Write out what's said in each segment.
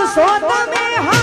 પુરુષો તમે હા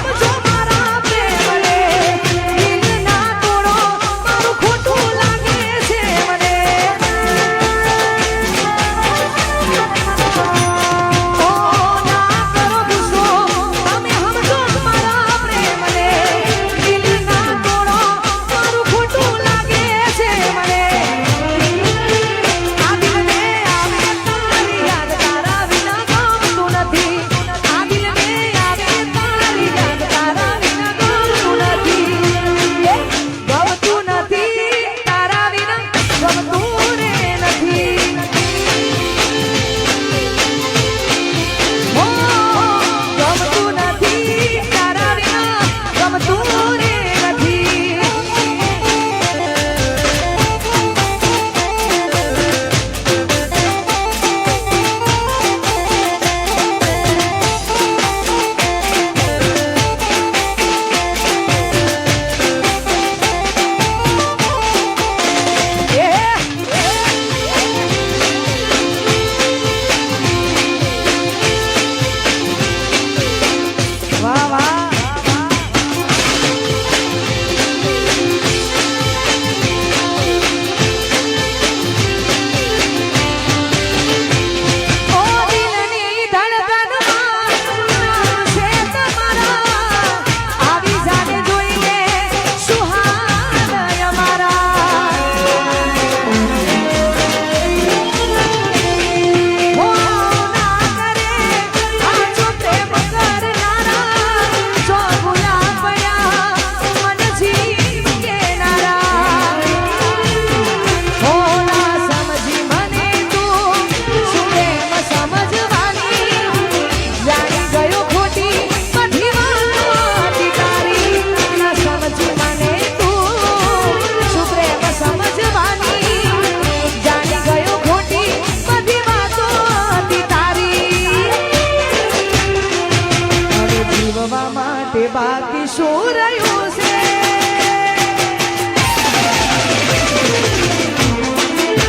બાકી શું રહ્યું છે?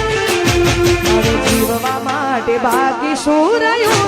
હવે જીવવા માટે બાકી શું રહ્યું